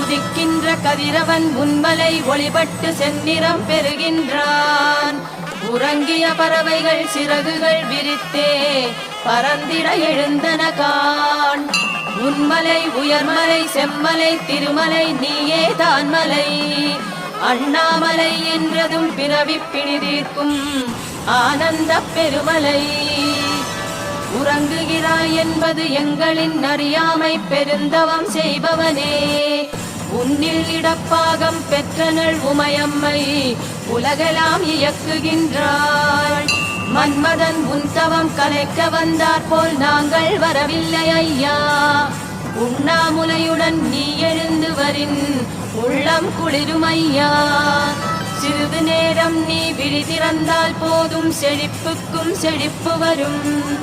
உதிக்கின்ற கதிரவன் உன்மலை ஒளிபட்டு செந்நிறம் பெறுகின்றான். உறங்கிய பறவைகள் சிறகுகள் விரித்தே பறந்திட எழுந்தன கான். உன்மலை உயர்மலை செம்மலை திருமலை நீயே தான்மலை. அண்ணாமலை என்றதும் பிறவி பிணிதீர்க்கும் ஆனந்த பெருமலை. உறங்குகிறாய் என்பது எங்களின் அறியாமை பெருந்தவம் செய்பவனே. உன்னில் இடப்பாகம் பெற்றனள் உமையம்மை உலகெல்லாம் இயக்குகின்றாள். மன்மதன் உன் தவம் கலைக்க வந்தார் போல் நாங்கள் வரவில்லை ஐயா. உண்ணாமுலையுடன் நீ எழுந்து வரின் உள்ளம் குளிரும் ஐயா. சிறிது நேரம் நீ விழி திறந்தால் போதும் செழிப்புக்கும் செழிப்பு வரும்.